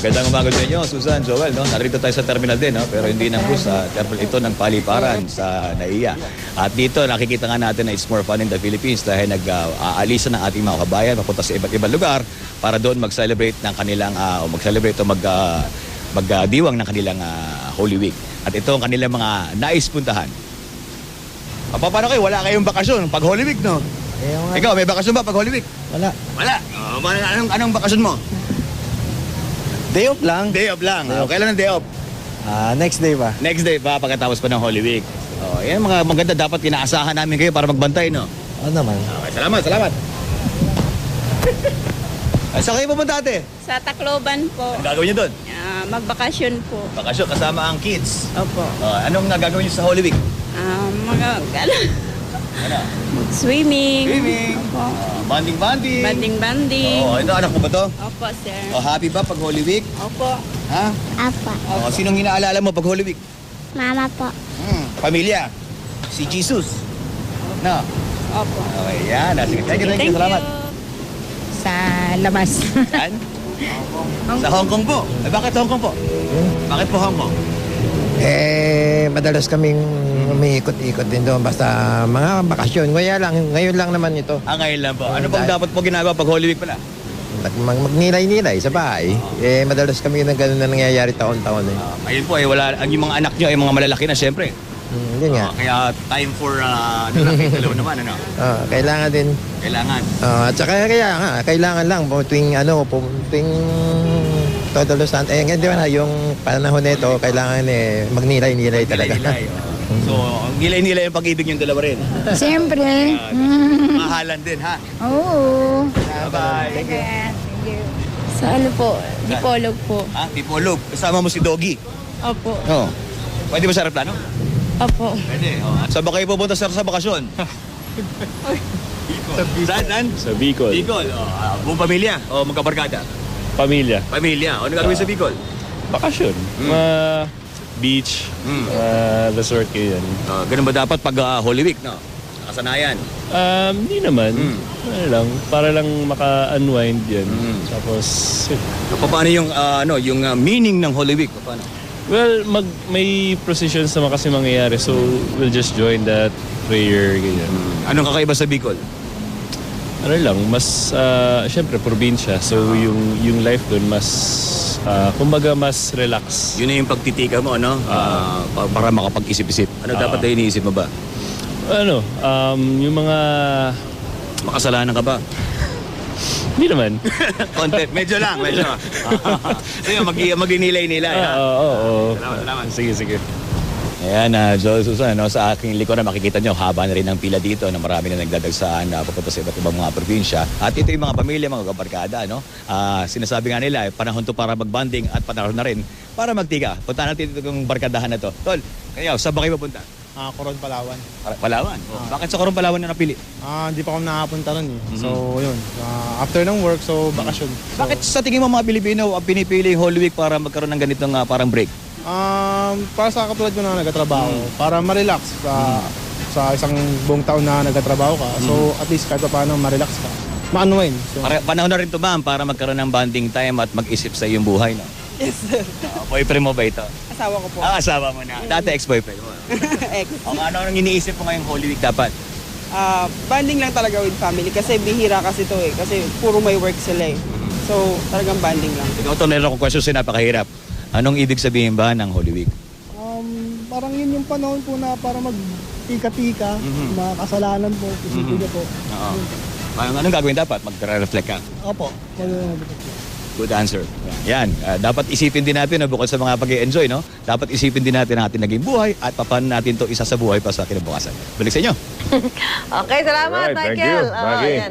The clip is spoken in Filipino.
Magandang umaga sa inyo, Susan, Joel. No? Narito tayo sa terminal din, no? pero hindi ng bus. Sa terminal ito ng paliparan sa NAIA. At dito nakikita nga natin na it's more fun in the Philippines dahil nag-aalisan ng ating mga kabayan papunta sa iba't ibang lugar para doon mag-celebrate ng kanilang, ah, o mag-celebrate o mag, ah, magdiwang ng kanilang ah, Holy Week. At ito ang kanilang mga nais puntahan. Pa- Paano kayo? Wala kayong bakasyon pag Holy Week, no? Eh, Ikaw, may bakasyon ba pag Holy Week? wala. Wala. Oh, anong, anong bakasyon mo? Day off lang. Day off lang. Day off. Okay lang ng day off. Ah, next day ba? Next day pa, pagkatapos pa ng Holy Week. Oh, yan mga maganda dapat kinaasahan namin kayo para magbantay, no? Ano naman? Okay, salamat, salamat. Ay, saan kayo pumunta ate? Sa Tacloban po, Anong gagawin niyo doon? ah, magbakasyon po. Bakasyon kasama ang kids. Opo. Oh, anong gagawin niyo sa Holy Week? Ah, mga Ano? swimming. Swimming. Opo. Oh, banding-banding. Banding-banding. Oh, ito anak mo ba to? Opo, sir. Oh, happy ba pag Holy Week? Opo. Ha? Apa. Oh, sinong inaalala mo pag Holy Week? Mama po. Hmm, pamilya. Si Jesus. No. Opo. Okay, yan. Ah, Sige, thank you, thank you. Salamat. Sa labas. Saan? Sa Hong Kong po. Eh, bakit Hong Kong po? Bakit po Hong Kong? Eh, madalas kaming umiikot-ikot din doon basta mga bakasyon. Kaya lang, ngayon lang naman ito. Ah, ngayon lang po. Ano pong dapat po ginagawa pag Holy Week pala? Mag, mag, magnilay-nilay sa bahay. Eh, madalas kami na gano'n na nangyayari taon-taon eh. Ah, ayun po, eh, wala, ang yung mga anak nyo ay mga malalaki na, syempre. Hmm, yun nga. Ah, kaya time for uh, lalaki dalawa naman, ano? Ah, kailangan din. Kailangan. Ah, at saka kaya nga, kailangan lang po tuwing ano, po, tuwing todo los santos. Eh, di ba na, yung panahon nito, kailangan eh, magnilay-nilay talaga. Nilay-nilay. oh. So, ang nilay-nilay yung pag-ibig yung dalawa rin. Siyempre. Mahalan din, ha? Oo. Bye-bye. Sa ano po? Dipolog po. Ha? Tipolog. Kasama mo si Doggy. Opo. Oo. Pwede ba sa aeroplano? Opo. Pwede. Oh. Saan ba kayo pupunta sir sa bakasyon? Saan? Saan? Sa Bicol. Bicol. Oh, buong pamilya o magkabarkada? Pamilya. Pamilya. Ano gagawin sa Bicol? Bakasyon. Mga beach. Mm. Mga resort kayo yan. Ah, ganun ba dapat pag ah, Holy Week, no? Nakasanayan. Um, hindi naman. Mm. Ano lang, para lang maka-unwind yan. Mm. Tapos, yun. So, paano yung, ah, ano, yung ah, meaning ng Holy Week? Paano? well, mag, may processions naman kasi mangyayari. So, we'll just join that prayer, ganyan. Anong kakaiba sa Bicol? Ano lang, mas, uh, syempre, probinsya. So, yung, yung life doon mas, ah, kumbaga, mas relax. Yun na yung pagtitika mo, ano? Ah, pa- para makapag-isip-isip. Ano Ah. dapat na iniisip mo ba? Ano, um, yung mga, Makasalanan ka ba? hindi naman. Content. Medyo lang, medyo. so yun, mag- mag-inilay-nilay, ha? Ah, Oo, oo, oo. Salamat, salamat. Sige, sige. Ayan, uh, Joel Susan, no, sa aking likuran makikita nyo, haba na rin ang pila dito na marami na nagdadagsaan na papunta sa iba't ibang mga probinsya. At ito yung mga pamilya, mga kabarkada, no? Ah, sinasabi nga nila, eh, panahon to para magbanding at panahon na rin para magtiga. Punta natin ito yung barkadahan na to. Tol, kayo, saan ba kayo papunta? Ah, Coron, Palawan. Palawan. Oh, Bakit sa Coron Palawan na napili? Ah, hindi pa ako nakapunta ron eh. So, Mhm. yun. Ah, after ng work, so bakasyon. So, Bakit sa tingin mo mga Pilipino ang pinipili Holy Week para magkaroon ng ganitong ah, parang break? Um, para sa katulad ko na nagtatrabaho, para ma-relax sa sa isang buong taon na nagtatrabaho ka. So, at least kahit pa paano ma-relax ka. Ma-unwind. So, Para, panahon na rin to ma'am para magkaroon ng bonding time at mag-isip sa iyong buhay, no? Yes, sir. Ah, boyfriend mo ba ito? Asawa ko po. Ah, asawa mo na. Dati ex-boyfriend mo. Ex. O ano ang iniisip mo ngayong Holy Week dapat? Ah, banding lang talaga with family kasi bihira kasi to eh. Kasi puro may work sila eh. So, talagang banding lang. Ikaw to, meron akong question sa'yo, napakahirap. Anong ibig sabihin ba ng Holy Week? um, parang yun yung panahon po na para mag-tika-tika, Mhm. mga kasalanan po, Mhm. niyo po. Oo. Anong, anong gagawin dapat? Magre-reflect ka. Opo. Good answer. Yan. Ah, dapat isipin din natin, no, bukod sa mga pag enjoy no? Dapat isipin din natin ang ating naging buhay at paano natin to isa sa buhay pa sa kinabukasan. Balik sa inyo. Okay, salamat, Alright, thank Michael. you. Oo, Bagay. yan.